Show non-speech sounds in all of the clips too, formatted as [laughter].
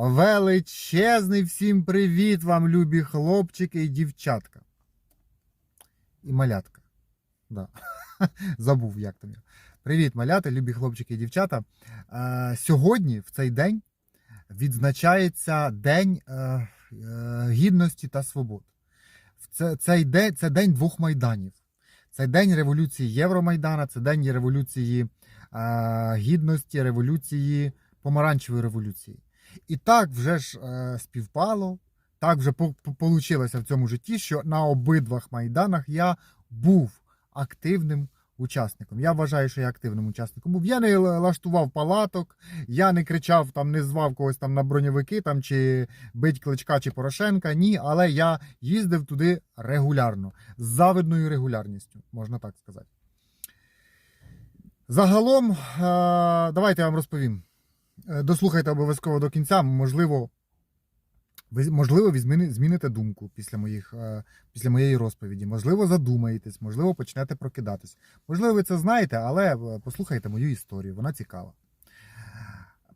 Величезний всім привіт вам, любі хлопчики і дівчатка. І малятка. Да. [laughs] Забув, як там. його. Привіт, малята, любі хлопчики і дівчата. Е, сьогодні, в цей день, відзначається День е, е, Гідності та Свобод. Це, цей день, це день двох майданів. Це день революції Євромайдана, це день революції е, гідності, революції, помаранчевої революції. І так вже ж е, співпало, так вже вийшло в цьому житті, що на обидвах майданах я був активним учасником. Я вважаю, що я активним учасником був. Я не лаштував палаток, я не кричав, там, не звав когось там на броньовики там, чи бить Кличка чи Порошенка. Ні, але я їздив туди регулярно, з завидною регулярністю, можна так сказати. Загалом, е, давайте я вам розповім. Е, Дослухайте обов'язково до кінця. Можливо, ви, можливо, ви зміни- зміните думку після, моїх, е, після моєї розповіді. Можливо, задумаєтесь, можливо, почнете прокидатись. Можливо, ви це знаєте, але е, послухайте мою історію, вона цікава.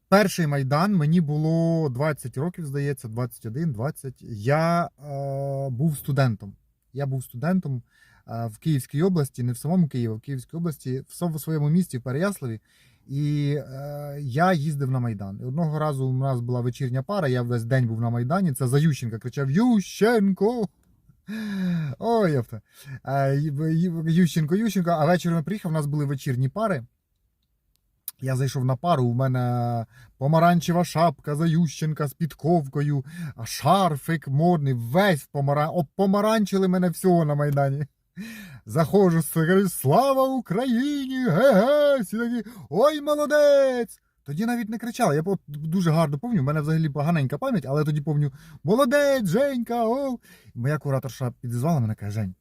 Перший майдан мені було 20 років, здається, 21, 20. Я е, був студентом. Я був студентом в Київській області, не в самому Києві, а в Київській області, в своєму місті, в Переяславі. І е, я їздив на Майдан. І одного разу у нас була вечірня пара, я весь день був на Майдані. Це за Ющенка кричав Ющенко. [laughs] Ой, єпта. Е, Ющенко, Ющенко. А вечором я приїхав, у нас були вечірні пари. Я зайшов на пару, у мене помаранчева шапка за Ющенка з підковкою, шарфик модний, весь помаран... помаранчили мене всього на Майдані. Заходжу, кажу, слава Україні! Ге-ге! Всі такі, ой, молодець! Тоді навіть не кричали. Я дуже гарно пам'ятаю, в мене взагалі поганенька пам'ять, але тоді пам'ятаю, молодець, Женька! О! Моя кураторша підізвала мене, каже, Жень,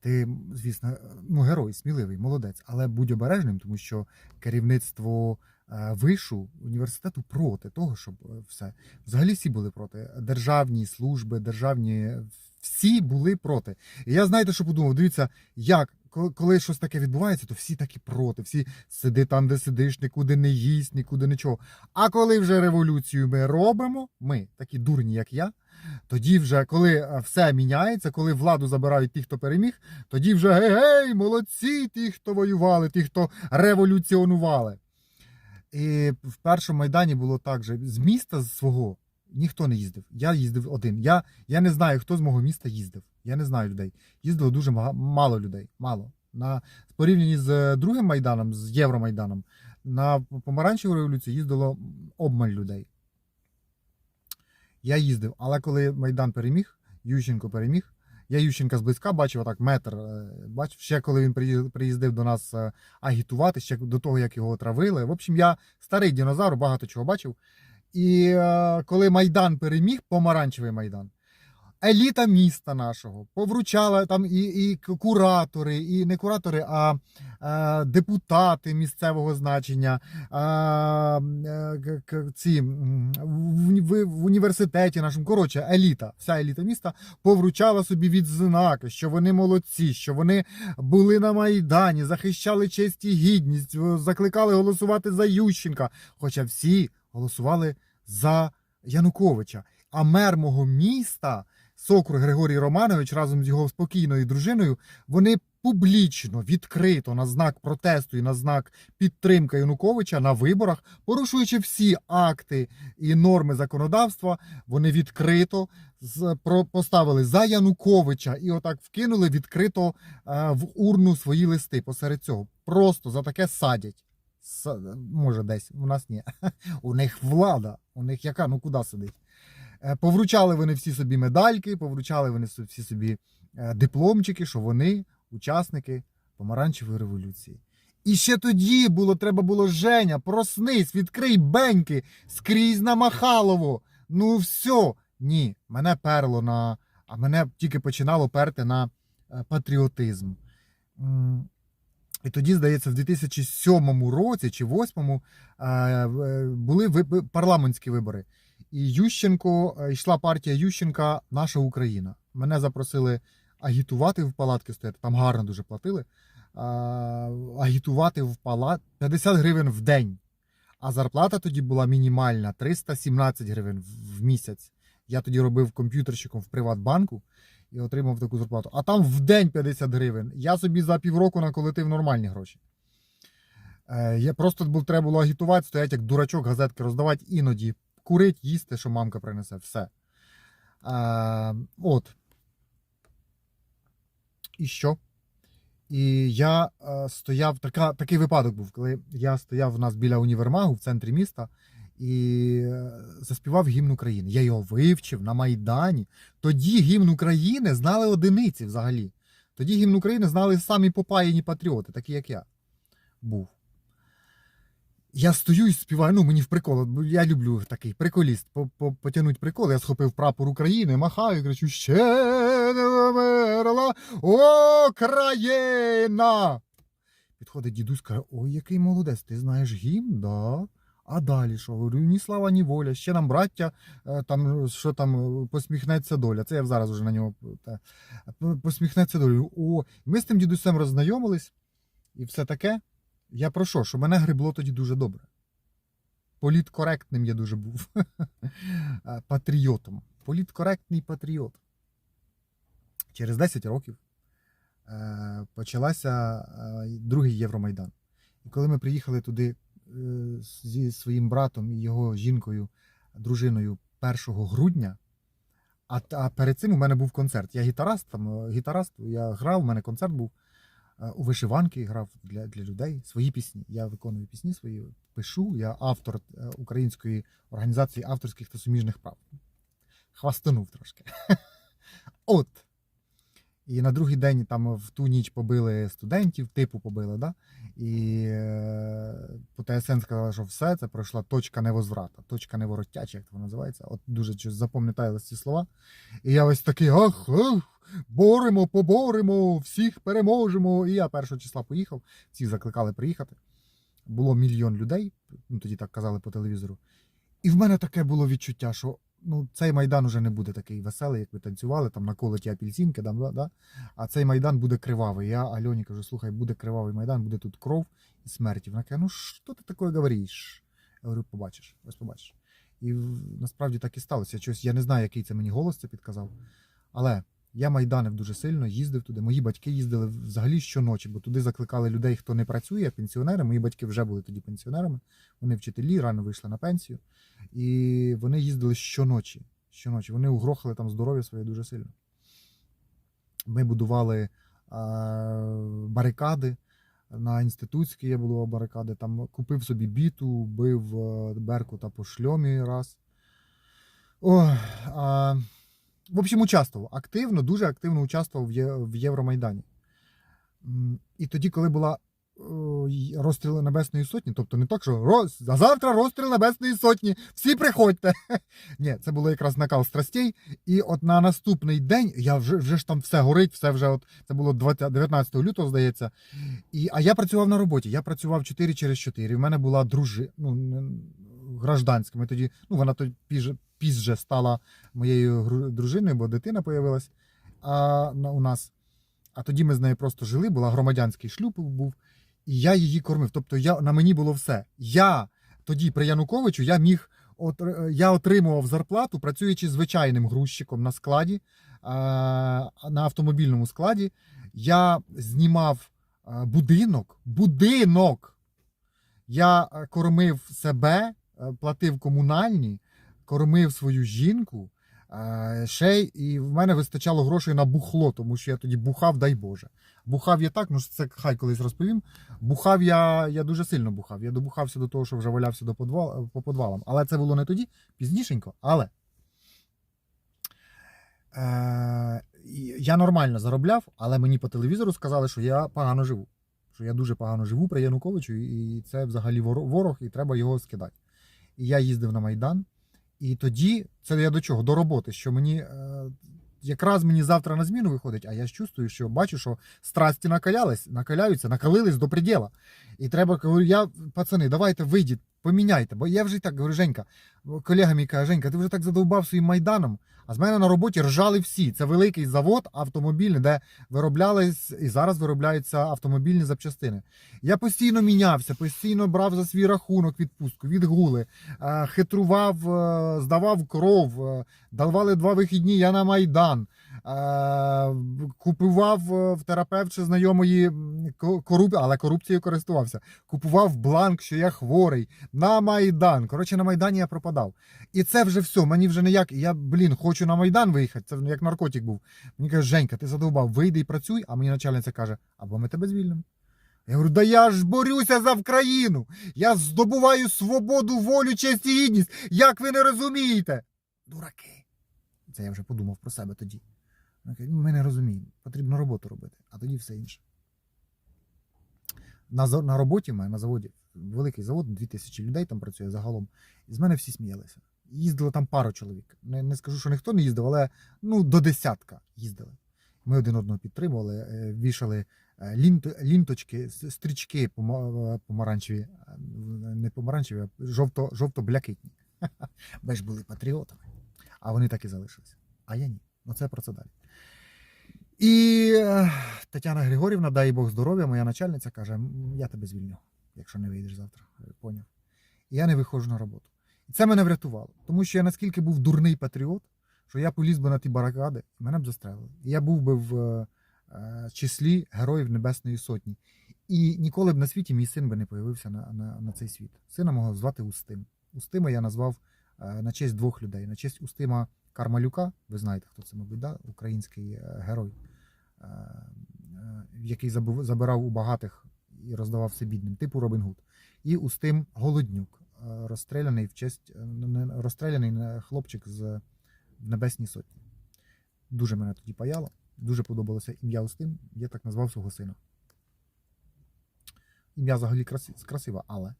ти, звісно, ну, герой, сміливий, молодець, але будь обережним, тому що керівництво е, вишу університету проти того, щоб е, все. Взагалі всі були проти. Державні служби, державні всі були проти. І я знаєте, що подумав? Дивіться, як коли- щось таке відбувається, то всі такі проти. Всі сиди там, де сидиш, нікуди не їсть, нікуди нічого. А коли вже революцію ми робимо, ми такі дурні, як я. Тоді вже, коли е, все міняється, коли владу забирають ті, хто переміг, тоді вже гей-гей, молодці, ті, хто воювали, ті, хто революціонували. І в першому майдані було так же: з міста свого ніхто не їздив. Я їздив один. Я, я не знаю, хто з мого міста їздив. Я не знаю людей. Їздило дуже мало людей. Мало. На порівнянні з е, другим майданом, з Євромайданом, на помаранчеву революцію їздило обмаль людей. Я їздив, але коли Майдан переміг, Ющенко переміг. Я Ющенка зблизька бачив, отак метр. е, Бачив, ще коли він приїздив до нас е, агітувати, ще до того, як його отравили. В общем, я старий динозавр, багато чого бачив. І е, коли Майдан переміг, помаранчевий Майдан, еліта міста нашого повручала там і, і куратори, і не куратори, а е, депутати місцевого значення, е, ці в, в університеті нашому. Коротше, еліта, вся еліта міста повручала собі відзнаки, що вони молодці, що вони були на Майдані, захищали честь і гідність, закликали голосувати за Ющенка. Хоча всі голосували за Януковича. А мер мого міста, Сокрур Григорій Романович, разом з його спокійною дружиною, вони публічно, відкрито на знак протесту і на знак підтримки Януковича на виборах, порушуючи всі акти і норми законодавства, вони відкрито поставили за Януковича і отак вкинули відкрито е, в урну свої листи посеред цього. Просто за таке садять. Може, десь у нас ні. [laughs] У них влада. У них яка? Ну куди сидить? Е, Повручали вони всі собі медальки, повручали вони всі собі е, дипломчики, що вони учасники помаранчевої революції. І ще тоді було, треба було Женя, проснись, відкрий беньки скрізь на Махалово. Ну все. Ні, мене перло на. А мене тільки починало перти на е, патріотизм. І тоді, здається, в 2007 році чи 2008 е, були парламентські вибори. І Ющенко е, йшла партія Ющенка Наша Україна. Мене запросили агітувати в палатки стояти. Там гарно дуже платили. Агітувати в палат 50 гривень в день. А зарплата тоді була мінімальна 317 гривень в місяць. Я тоді робив комп'ютерщиком в Приватбанку і отримав таку зарплату. А там в день 50 гривень. Я собі за півроку наколотив нормальні гроші. Е, просто треба було агітувати, стоять як дурачок, газетки роздавати іноді. Курить, їсти, що мамка принесе. Все. Е, от. І що? І я е, стояв, така, такий випадок був, коли я стояв у нас біля універмагу в центрі міста і е, заспівав гімн України. Я його вивчив на Майдані. Тоді гімн України знали одиниці взагалі. Тоді гімн України знали самі попаяні патріоти, такі як я був. Я стою і співаю, ну мені в прикол, я люблю такий приколіст. по- по- Потягнуть прикол. Я схопив прапор України, махаю, кричу: ще не вмерла Україна! Підходить дідусь, каже: Ой, який молодець, ти знаєш гімн? Да. А далі що? Говорю, ні слава, ні воля. Ще нам браття, е, там що там е, посміхнеться доля. Це я зараз уже на нього та, посміхнеться доля. О, ми з тим дідусем роззнайомились і все таке. Я про що? Що мене грибло тоді дуже добре. Політкоректним я дуже був. [laughs] Е, Патріотом. Політкоректний патріот. Через 10 років е, почалася е, другий Євромайдан. І коли ми приїхали туди е, зі своїм братом і його жінкою, дружиною 1 грудня, а, а перед цим у мене був концерт. Я гітараст, там, е, гітараст, я грав, у мене концерт був е, у вишиванки, грав для, для людей свої пісні. Я виконую пісні свої, пишу. Я автор е, української організації авторських та суміжних прав. Хвастанув трошки. [laughs] От. І на другий день там в ту ніч побили студентів, типу побили, да? І е, по ТСН сказали, що все, це пройшла точка невозврата, точка невороття, чи як це називається. От дуже щось запам'яталися ці слова. І я ось такий, ах, ах, боремо, поборемо, всіх переможемо. І я першого числа поїхав, всіх закликали приїхати. Було мільйон людей, ну тоді так казали по телевізору. І в мене таке було відчуття, що ну, цей майдан уже не буде такий веселий, як ви танцювали, там наколоті апельсинки, там, да, да? а цей майдан буде кривавий. Я Альоні кажу, слухай, буде кривавий майдан, буде тут кров і смерть. Вона каже, ну що ти таке говориш? Я говорю, побачиш, ось побачиш. І насправді так і сталося. Чогось, я не знаю, який це мені голос це підказав. Але я майданив дуже сильно, їздив туди. Мої батьки їздили взагалі щоночі, бо туди закликали людей, хто не працює, пенсіонери. Мої батьки вже були тоді пенсіонерами. Вони вчителі, рано вийшли на пенсію. І вони їздили щоночі. Щоночі. Вони угрохали там здоров'я своє дуже сильно. Ми будували барикади. На інститутській я будував барикади. Там купив собі біту, бив е, Беркута по шльомі раз. О, а, в общем, участвував активно, дуже активно участвував в, Євромайдані. І тоді, коли була о, й- розстріли Небесної Сотні, тобто не так, що роз, а завтра розстріл Небесної Сотні, всі приходьте. [laughs] Ні, це було якраз накал страстей. І от на наступний день я вже, вже ж там все горить, все вже от це було 20, 19 лютого, здається. І, а я працював на роботі. Я працював 4 через 4. У мене була дружина, ну, гражданська. Ми тоді, ну, вона тоді пізже, стала моєю дружиною, бо дитина на, у нас. А тоді ми з нею просто жили, була громадянський шлюб був, і я її кормив. Тобто я, на мені було все. Я тоді при Януковичу я міг. От, е, я отримував зарплату, працюючи звичайним грузчиком на складі, на автомобільному складі. Я знімав будинок. Будинок! Я е, кормив себе, е, платив комунальні, кормив свою жінку. е, Ще і в мене вистачало грошей на бухло, тому що я тоді бухав, дай Боже. Бухав я так, ну це хай колись розповім. Бухав я, я дуже сильно бухав. Я добухався до того, що вже валявся до подвал, по подвалам. Але це було не тоді, пізнішенько. Але е, я нормально заробляв, але мені по телевізору сказали, що я погано живу. Що я дуже погано живу при Януковичу, і це взагалі воро- ворог, і треба його скидати. І я їздив на Майдан. І тоді, це я до чого? До роботи, що мені. Е, Якраз мені завтра на зміну виходить, а я ж чувствую, що бачу, що страсті накалялись, накаляються, накалились до приділа. І треба, говорю, я, пацани, давайте вийдіть, поміняйте. Бо я вже так говорю, Женька, колега мій каже, Женька, ти вже так задовбав своїм майданом. А з мене на роботі ржали всі. Це великий завод автомобільний, де вироблялись і зараз виробляються автомобільні запчастини. Я постійно мінявся, постійно брав за свій рахунок відпустку, відгули, е, хитрував, е, здавав кров, е, давали два вихідні, я на Майдан. Е, Купував е, в терапевтчи знайомої коруп... але корупцією користувався. Купував бланк, що я хворий на Майдан. Коротше, на Майдані я пропадав. І це вже все. Мені вже ніяк. Я, блін, хочу на Майдан виїхати. Це як наркотик був. Мені каже, Женька, ти задовбав, вийди і працюй. А мені начальниця каже, або ми тебе звільнимо. Я говорю, да я ж борюся за Вкраїну. Я здобуваю свободу, волю, честь і гідність. Як ви не розумієте? Дураки. Це я вже подумав про себе тоді. Вона каже, «Ну, Ми не розуміємо. Потрібно роботу робити, а тоді все інше. На, на роботі в мене на заводі великий завод, 2000 людей там працює загалом. І з мене всі сміялися. Їздило там пару чоловік. Не, не скажу, що ніхто не їздив, але ну, до десятка їздили. Ми один одного підтримували, е, вішали е, лінт, лінточки, стрічки помаранчеві, е, не помаранчеві, а жовто, жовто-блякитні. [laughs] Ми ж були патріотами. А вони так і залишилися. А я ні. Ну це про це далі. І е, Тетяна Григорівна, дай Бог здоров'я, моя начальниця каже: я тебе звільню, якщо не вийдеш завтра. Поняв. І я не виходжу на роботу. І це мене врятувало, тому що я наскільки був дурний патріот, що я поліз би на ті барикади, мене б застрелили. І я був би в е, е, числі Героїв Небесної Сотні. І ніколи б на світі мій син би не появився на, на, на цей світ. Сина мого звати Устим. Устима я назвав е, на честь двох людей. На честь Устима Кармалюка, ви знаєте, хто це, мабуть, да? український е, герой, е, е, який забирав у багатих і роздавав все бідним, типу Робін Гуд. І Устим Голоднюк, е, розстріляний в честь е, розстріляний е, хлопчик з Небесній Сотні. Дуже мене тоді паяло, дуже подобалося ім'я Устим, я так назвав свого сина. Ім'я взагалі красиве, але.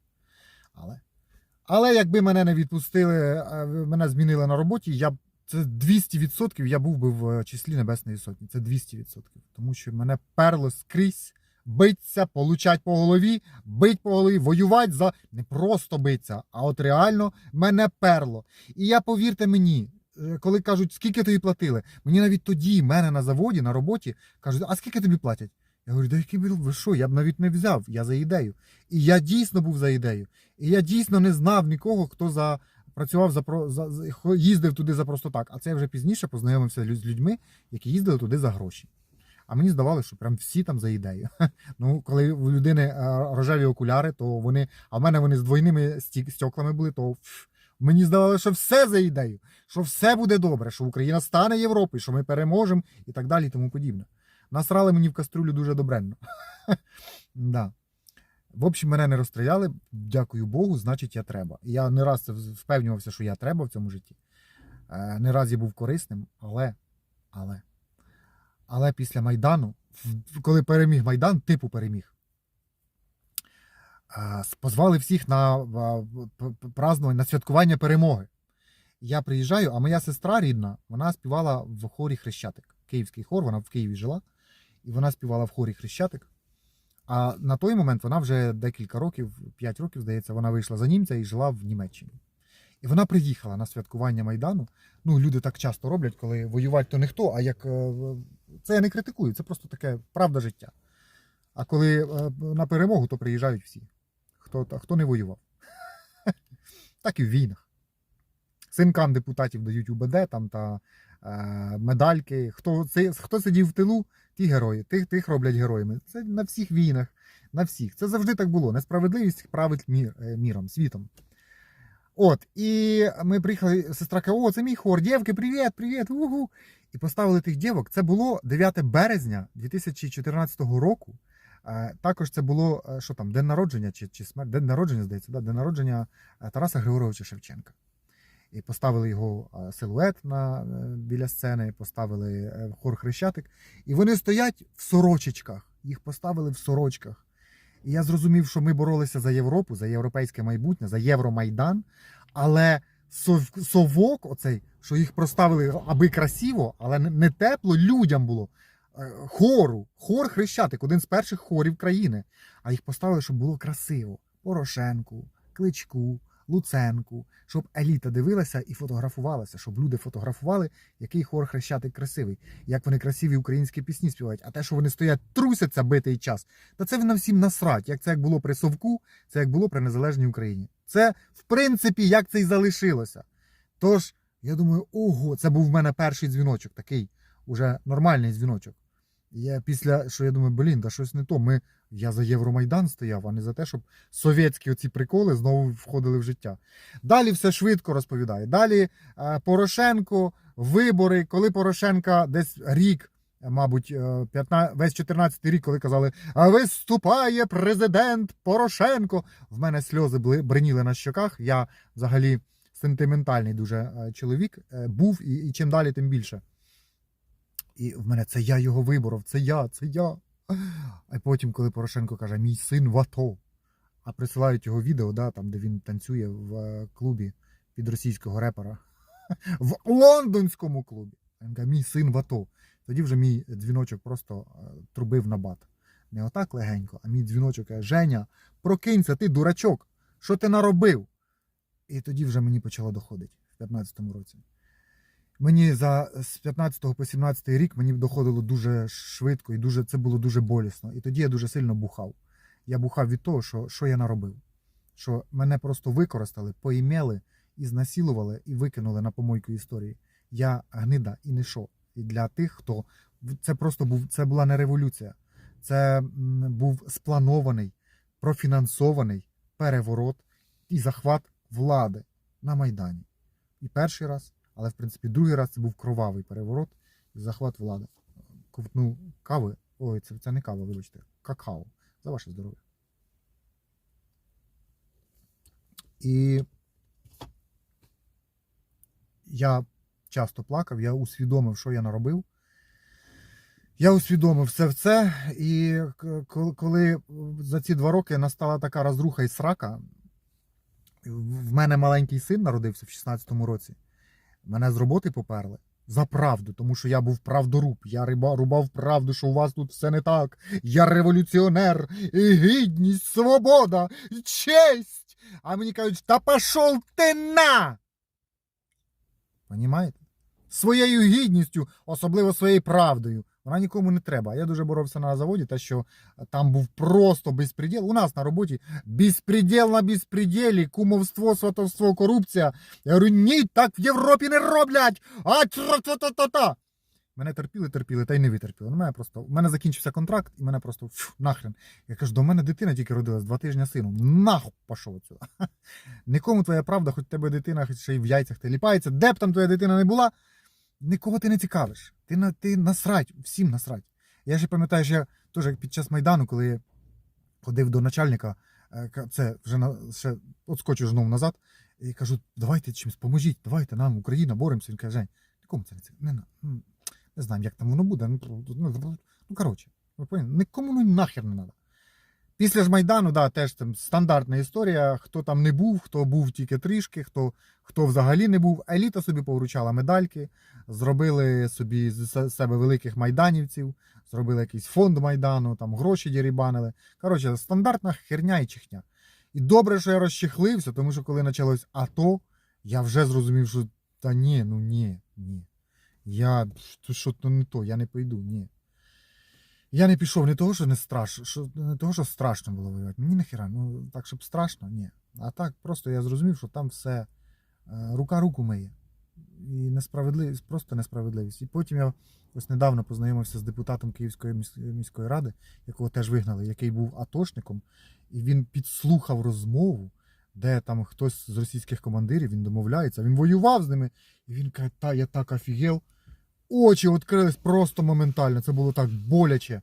Але. Але якби мене не відпустили, мене змінили на роботі, я б це 200% я був би в числі Небесної Сотні. Це 200%. Тому що мене перло скрізь биться, получать по голові, бить по голові, воювати за не просто биться, а от реально мене перло. І я повірте мені, е, коли кажуть, скільки тобі платили, мені навіть тоді, мене на заводі, на роботі, кажуть, а скільки тобі платять? Я говорю, да який ви що? Я б навіть не взяв, я за ідею. І я дійсно був за ідею. І я дійсно не знав нікого, хто за працював за за, їздив туди за просто так. А це я вже пізніше познайомився з людьми, які їздили туди за гроші. А мені здавалося, що прям всі там за ідею. [laughs] Ну, коли у людини е, рожеві окуляри, то вони, а в мене вони з двойними стеклами були, то мені здавалося, що все за ідею, що все буде добре, що Україна стане Європою, що ми переможемо і так далі, і тому подібне. Насрали мені в кастрюлю дуже добренно. [laughs] да. В общем, мене не розстріляли, дякую Богу, значить, я треба. Я не раз впевнювався, що я треба в цьому житті. Е, Не раз я був корисним, але, але, але після Майдану, коли переміг Майдан, типу переміг, е, позвали всіх на празднування, на святкування перемоги. Я приїжджаю, а моя сестра рідна, вона співала в хорі Хрещатик. Київський хор, вона в Києві жила, і вона співала в хорі Хрещатик. А на той момент вона вже декілька років, 5 років, здається, вона вийшла за німця і жила в Німеччині. І вона приїхала на святкування Майдану. Ну, люди так часто роблять, коли воювати то не хто, а як. е, Це я не критикую, це просто таке правда життя. А коли е, на перемогу, то приїжджають всі. Хто, хто не воював. [laughs] Так і в війнах. Синкам депутатів дають УБД там та е, медальки. Хто, хто сидів в тилу, ті герої, тих, тих роблять героями. Це на всіх війнах, на всіх. Це завжди так було. Несправедливість править мір, е, міром, світом. От, і ми приїхали, сестра каже, о, це мій хор, дівки, привіт, привіт, угу. І поставили тих дівок. Це було 9 березня 2014 року. Також це було е, що там, день народження чи, чи смерть, день народження, здається, да? день народження е, Тараса Григоровича Шевченка. І поставили його силует на, е, біля сцени, поставили е, хор Хрещатик. І вони стоять в сорочечках. Їх поставили в сорочках. І я зрозумів, що ми боролися за Європу, за європейське майбутнє, за Євромайдан. Але сов- совок, оцей, що їх проставили аби красиво, але не- не тепло, людям було. Е, Хору, хор Хрещатик, один з перших хорів країни. А їх поставили, щоб було красиво. Порошенку, Кличку, Луценку, щоб еліта дивилася і фотографувалася, щоб люди фотографували, який хор хрещатик красивий, як вони красиві українські пісні співають. А те, що вони стоять, трусяться битий час, та це нам всім насрать. Як це як було при Совку, це як було при незалежній Україні. Це, в принципі, як це й залишилося. Тож, я думаю, ого, це був в мене перший дзвіночок, такий уже нормальний дзвіночок. Я після, що я думаю, блін, да щось не то. Ми, я за Євромайдан стояв, а не за те, щоб совєтські оці приколи знову входили в життя. Далі все швидко розповідає. Далі е, Порошенко, вибори, коли Порошенка десь рік, е, мабуть, е, 15, весь 14 рік, коли казали, а виступає президент Порошенко. В мене сльози бриніли на щоках. Я взагалі сентиментальний дуже е, чоловік е, був, і, і чим далі, тим більше. І в мене це я його виборов, це я, це я. А потім, коли Порошенко каже, мій син в АТО, а присилають його відео, да, там, де він танцює в е, клубі під російського репера, [laughs] в лондонському клубі. Він каже, мій син в АТО. Тоді вже мій дзвіночок просто е, трубив на бат. Не отак легенько, а мій дзвіночок каже, Женя, прокинься, ти дурачок, що ти наробив? І тоді вже мені почало доходити в 15-му році. Мені за з 15 по 17 рік мені доходило дуже швидко і дуже це було дуже болісно. І тоді я дуже сильно бухав. Я бухав від того, що, що я наробив. Що мене просто використали, поімели, і знасилували і викинули на помойку історії. Я гнида і не що. І для тих, хто це просто був це була не революція, це був спланований, профінансований переворот і захват влади на Майдані. І перший раз, але в принципі другий раз це був кровавий переворот і захват влади. Ковтну кави. Ой, це, це не кава, вибачте, какао. За ваше здоров'я. І я часто плакав, я усвідомив, що я наробив. Я усвідомив все це, і коли за ці два роки настала така розруха і срака, в мене маленький син народився в 16-му році. Мене з роботи поперли за правду, тому що я був правдоруб. Я риба, рубав правду, що у вас тут все не так. Я революціонер, і гідність, свобода, честь. А мені кажуть, та пошов ти на! Понімаєте? Своєю гідністю, особливо своєю правдою. Вона нікому не треба. Я дуже боровся на заводі, те, що там був просто безпреділ. У нас на роботі безпреділ на безпреділі, кумовство, сватовство, корупція. Я говорю, ні, так в Європі не роблять. А тра-та-та-та-та. Мене терпіли, терпіли, та й не витерпіли. Ну, мене просто, у мене закінчився контракт, і мене просто фу, нахрен. Я кажу, до мене дитина тільки родилась, два тижні сину. Нахуй пішов отсюди. [laughs] Нікому твоя правда, хоч тебе дитина, хоч ще й в яйцях ти ліпається, де б там твоя дитина не була, нікого ти не цікавиш. Ти, на, ти насрать, всім насрать. Я ще пам'ятаю, що я теж під час Майдану, коли я ходив до начальника, е, це вже на, ще отскочу знову назад, і кажу, давайте чимось поможіть, давайте нам, Україна, боремося. Він каже, Жень, нікому це не цікаво. Не, м, не знаємо, як там воно буде. Ну, ну, ну коротше, ви нікому нахер не треба. Після ж Майдану, да, теж там стандартна історія. Хто там не був, хто був тільки трішки, хто, хто взагалі не був. Еліта собі повручала медальки, зробили собі з себе великих майданівців, зробили якийсь фонд Майдану, там гроші дірібанили. Коротше, стандартна херня і чихня. І добре, що я розчехлився, тому що коли почалось АТО, я вже зрозумів, що та ні, ну ні, ні. Я що то не то, я не пойду, ні. Я не пішов не того, що не страшно, що не того, що страшно було воювати. Мені нахіра, ну так, щоб страшно, ні. А так просто я зрозумів, що там все е, рука руку миє. І несправедливість, просто несправедливість. І потім я ось недавно познайомився з депутатом Київської міської ради, якого теж вигнали, який був атошником, і він підслухав розмову, де там хтось з російських командирів він домовляється, він воював з ними, і він каже, та я так офігел. Очі відкрились просто моментально. Це було так боляче.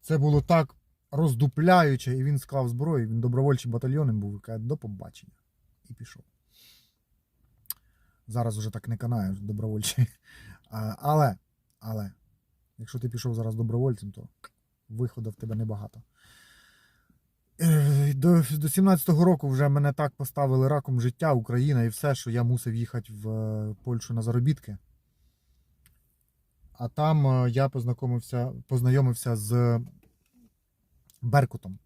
Це було так роздупляюче, і він склав зброю, він добровольчим батальйоном був і каже, до побачення. І пішов. Зараз уже так не канає добровольчий. Але, але, якщо ти пішов зараз добровольцем, то виходу в тебе небагато. Е, До, до 17-го року вже мене так поставили раком життя, Україна і все, що я мусив їхати в е, Польщу на заробітки. А там е, я познайомився, познайомився з Беркутом.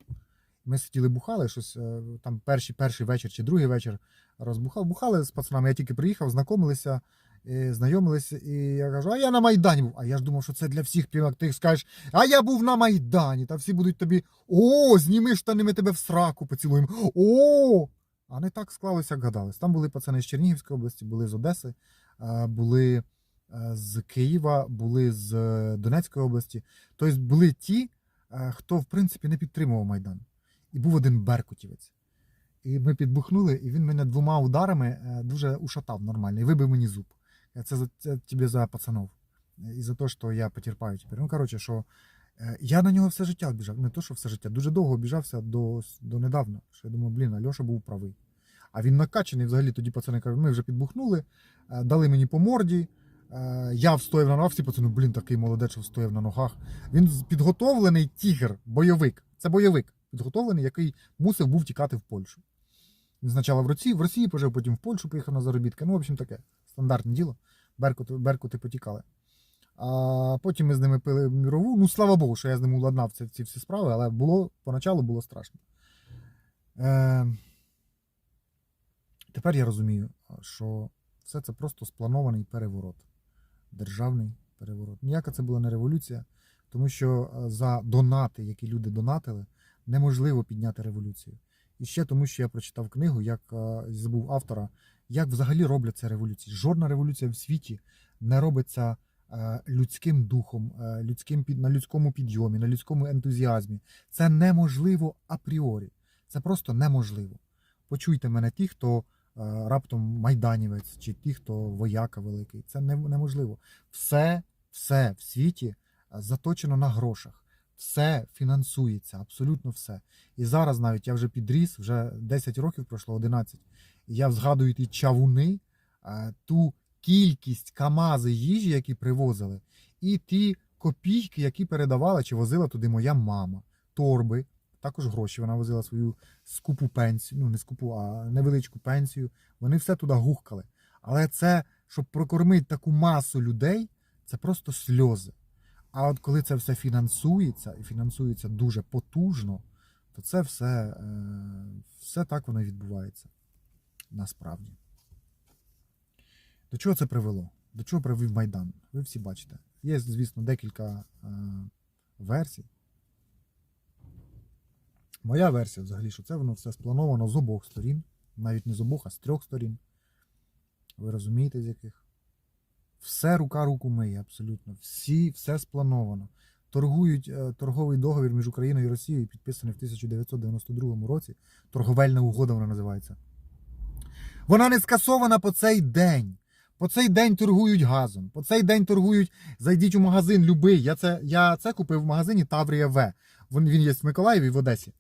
Ми сиділи бухали, щось е, там перший, перший вечір чи другий вечір розбухав. Бухали з пацанами. Я тільки приїхав, знайомилися, знайомилися, і я кажу, а я на Майдані був. А я ж думав, що це для всіх прямо ти скажеш, а я був на Майдані. Та всі будуть тобі: о, зніми штани, ми тебе в сраку поцілуємо. О! А не так склалося, як гадалось. Там були пацани з Чернігівської області, були з Одеси, е, були з Києва, були з е, Донецької області. Тобто були ті, е, хто в принципі не підтримував Майдан. І був один беркутівець. І ми підбухнули, і він мене двома ударами е, дуже ушатав нормально і вибив мені зуб. Це, за- це тобі за пацанов. І за те, що я потерпаю тепер. Ну, коротше, що е, я на нього все життя обіжав. Не то, що все життя, дуже довго обіжався до, до недавно. Що я думав, блін, Альоша був правий. А він накачаний взагалі тоді пацани кажуть, ми вже підбухнули, е, дали мені по морді. Е, Я встояв на ногах, всі пацани, блін, такий молодець, що встояв на ногах. Він підготовлений тігр, бойовик. Це бойовик, підготовлений, який мусив був тікати в Польщу. Він спочатку в Росії, в Росії пожив, потім в Польщу поїхав на заробітки. Ну, в общем, таке стандартне діло. Беркути, беркути потікали. А потім ми з ними пили мірову. Ну, слава Богу, що я з ними уладнав ці, ці всі справи, але було, поначалу було страшно. Е, тепер я розумію, що все це просто спланований переворот. Державний переворот. Ніяка це була не революція, тому що е, за донати, які люди донатили, неможливо підняти революцію. І ще тому, що я прочитав книгу, як е, забув автора, як взагалі робляться революції. Жодна революція в світі не робиться е, людським духом, людським на людському підйомі, на людському ентузіазмі. Це неможливо апріорі. Це просто неможливо. Почуйте мене, ті, хто раптом майданівець, чи ті, хто вояка великий. Це неможливо. Все, все в світі е, заточено на грошах. Все фінансується, абсолютно все. І зараз навіть я вже підріс, вже 10 років пройшло, 11. І я згадую ті чавуни, е, ту кількість камази їжі, які привозили, і ті копійки, які передавала чи возила туди моя мама, торби, також гроші. Вона возила свою скупу пенсію, ну не скупу, а невеличку пенсію. Вони все туди гухкали. Але це, щоб прокормити таку масу людей, це просто сльози. А от коли це все фінансується, і фінансується дуже потужно, то це все, е, все так воно відбувається. Насправді. До чого це привело? До чого привів Майдан? Ви всі бачите. Є, звісно, декілька е, версій. Моя версія взагалі, що це воно все сплановано з обох сторін. Навіть не з обох, а з трьох сторін. Ви розумієте, з яких? Все рука руку миє, абсолютно. Всі, все сплановано. Торгують е, торговий договір між Україною і Росією, підписаний в 1992 році. Торговельна угода вона називається. Вона не скасована по цей день. По цей день торгують газом. По цей день торгують. Зайдіть у магазин любий. Я це, я це купив в магазині Таврія В. Він, є в Миколаєві в Одесі.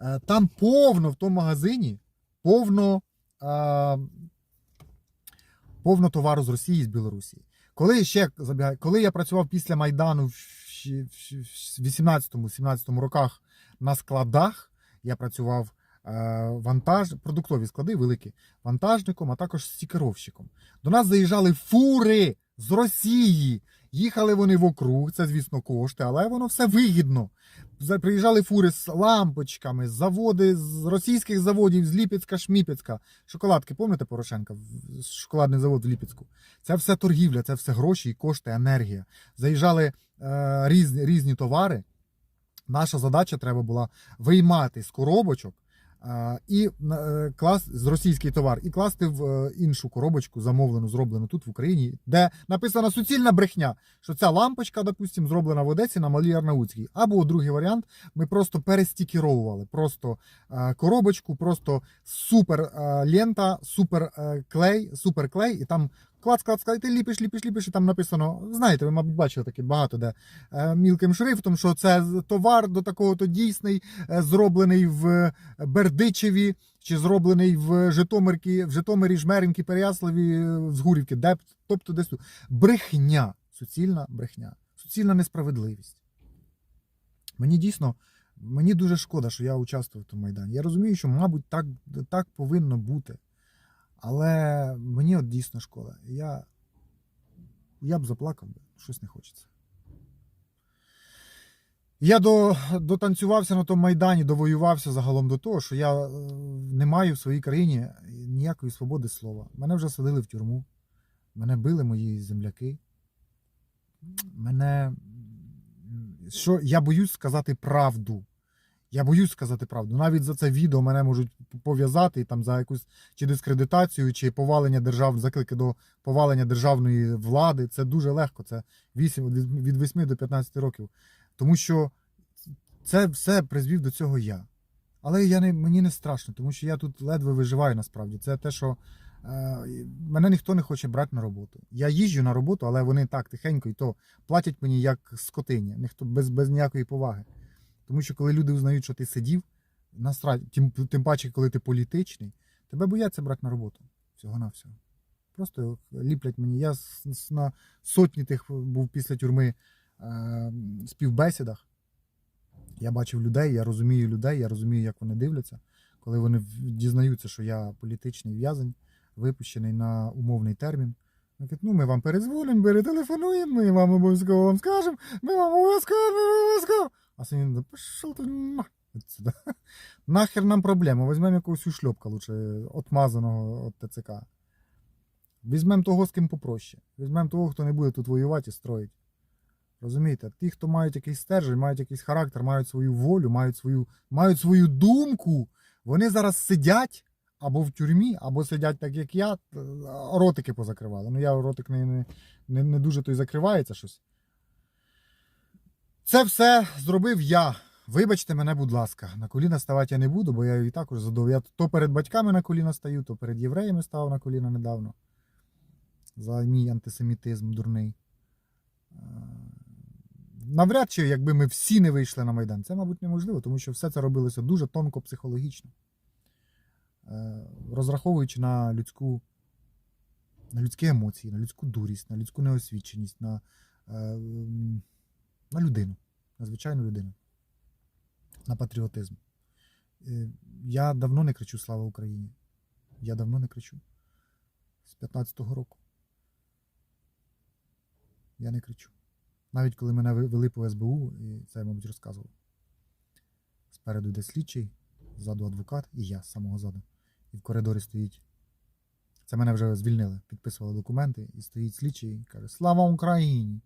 Е, Там повно в тому магазині, повно, е, повно товару з Росії з Білорусі. Коли ще коли я працював після Майдану в 18-17 роках на складах, я працював е, вантаж, продуктові склади великі, вантажником, а також стікеровщиком. До нас заїжджали фури з Росії. Їхали вони в округ, це, звісно, кошти, але воно все вигідно. Приїжджали фури з лампочками, заводи з російських заводів, з Ліпецька, Шміпецька. Шоколадки, пам'ятаєте Порошенка? Шоколадний завод в Ліпецьку. Це все торгівля, це все гроші і кошти, енергія. Заїжджали е, різні, різні товари. Наша задача треба була виймати з коробочок і е, клас з російський товар і класти в е, іншу коробочку, замовлену, зроблену тут в Україні, де написана суцільна брехня, що ця лампочка, допустим, зроблена в Одесі на Малій Арнаутській. Або другий варіант, ми просто перестікеровували просто е, коробочку, просто супер лента, супер клей, супер клей, і там. Клац, клац, клац, і ти ліпиш, ліпиш, ліпиш, і там написано, знаєте, ви, мабуть, бачили таке багато, де е, мілким шрифтом, що це товар до такого-то дійсний, е, зроблений в Бердичеві, чи зроблений в Житомирці, в Житомирі, Жмеринці, Переяславі, е, Згурівки, де, тобто десь тут. Брехня, суцільна брехня, суцільна несправедливість. Мені дійсно, мені дуже шкода, що я участвував в тому Майдані. Я розумію, що, мабуть, так, так повинно бути. Але мені от дійсно шкода. Я, я б заплакав щось не хочеться. Я до, дотанцювався на тому майдані, довоювався загалом до того, що я е, не маю в своїй країні ніякої свободи слова. Мене вже садили в тюрму, мене били мої земляки. Мене. Що я боюсь сказати правду. Я боюсь сказати правду. Навіть за це відео мене можуть пов'язати там за якусь чи дискредитацію, чи повалення держав, заклики до повалення державної влади. Це дуже легко. Це 8, від 8 до 15 років. Тому що це все призвів до цього я. Але я не, мені не страшно, тому що я тут ледве виживаю насправді. Це те, що е, мене ніхто не хоче брати на роботу. Я їжджу на роботу, але вони так тихенько і то платять мені як скотині, ніхто без, без ніякої поваги. Тому що коли люди узнають, що ти сидів, насправді, тим, тим паче, коли ти політичний, тебе бояться брати на роботу. Всього на всього. Просто ліплять мені. Я на сотні тих був після тюрми е, співбесідах. Я бачив людей, я розумію людей, я розумію, як вони дивляться, коли вони дізнаються, що я політичний в'язень, випущений на умовний термін. Ну ми вам перезвонимо, перетелефонуємо, ми вам обов'язково вам скажемо, ми вам обов'язково, ми вам обов'язково. А сьогодні «Да пішов ти на отсюда. [laughs] Нахер нам проблема. Візьмемо якогось ушльопка лучше, отмазаного від ТЦК. Візьмемо того, з ким попроще. Візьмемо того, хто не буде тут воювати і строїти. Розумієте, ті, хто мають якийсь стержень, мають якийсь характер, мають свою волю, мають свою, мають свою думку, вони зараз сидять або в тюрмі, або сидять так, як я, ротики позакривали. Ну, я ротик не, не, не, не дуже то й закривається щось. Це все зробив я. Вибачте мене, будь ласка, на коліна ставати я не буду, бо я і також задов. Я то перед батьками на коліна стаю, то перед євреями став на коліна недавно. За мій антисемітизм дурний. Е, Навряд чи, якби ми всі не вийшли на Майдан, це, мабуть, неможливо, тому що все це робилося дуже тонко психологічно, Е, розраховуючи на людську, на людські емоції, на людську дурість, на людську неосвіченість, на, е, на людину, на звичайну людину, на патріотизм. Е, Я давно не кричу Слава Україні. Я давно не кричу. З 15-го року. Я не кричу. Навіть коли мене вели по СБУ, і це я, мабуть, розказував. Спереду йде слідчий, ззаду адвокат, і я з самого ззаду. І в коридорі стоїть. Це мене вже звільнили, підписували документи, і стоїть слідчий і каже: Слава Україні!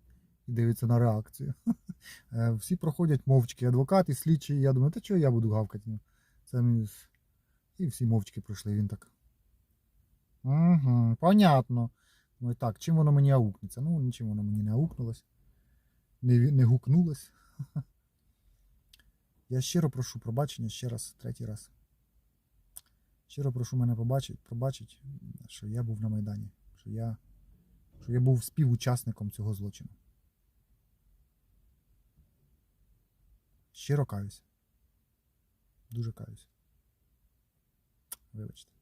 І дивиться на реакцію. [laughs] Е, Всі проходять мовчки, адвокат і слідчий. Я думаю, та чого я буду гавкати? Це. І всі мовчки пройшли. Він так. Угу, понятно. Ну і так, чим воно мені аукнеться? Ну, нічим воно мені не аукнулось не, не гукнулось. [laughs] Я щиро прошу пробачення ще раз, третій раз. Щиро прошу мене побачити, пробачить, що я був на Майдані, що я, що я був співучасником цього злочину. Щиро каюся. Дуже каюсь. Вибачте.